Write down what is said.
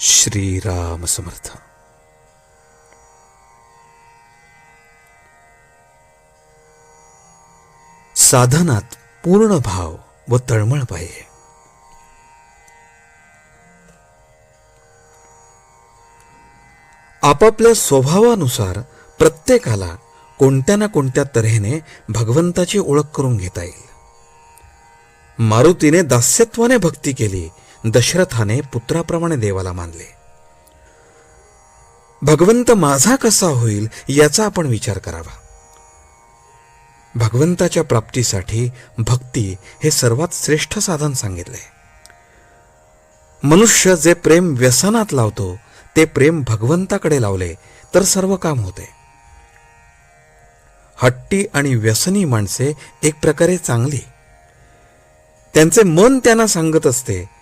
श्रीराम समर्थ। साधनात पूर्ण भाव व तळमळ पाहिजे. आपापल्या स्वभावानुसार प्रत्येकाला कोणत्या ना कोणत्या तऱ्हेने भगवंताची ओळख करून घेता येईल. मारुतीने दास्यत्वाने भक्ती केली दशरथाने पुत्राप्रमाणे देवाला मानले. भगवंत माझा कसा होईल याचा आपण विचार करावा. भगवंताच्या प्राप्तीसाठी भक्ती हे सर्वात श्रेष्ठ साधन सांगितले. मनुष्य जे प्रेम व्यसनात लावतो ते प्रेम भगवंताकडे लावले तर सर्व काम होते. हट्टी आणि व्यसनी माणसे एक प्रकारे चांगली. त्यांचे मन त्यांना सांगत असते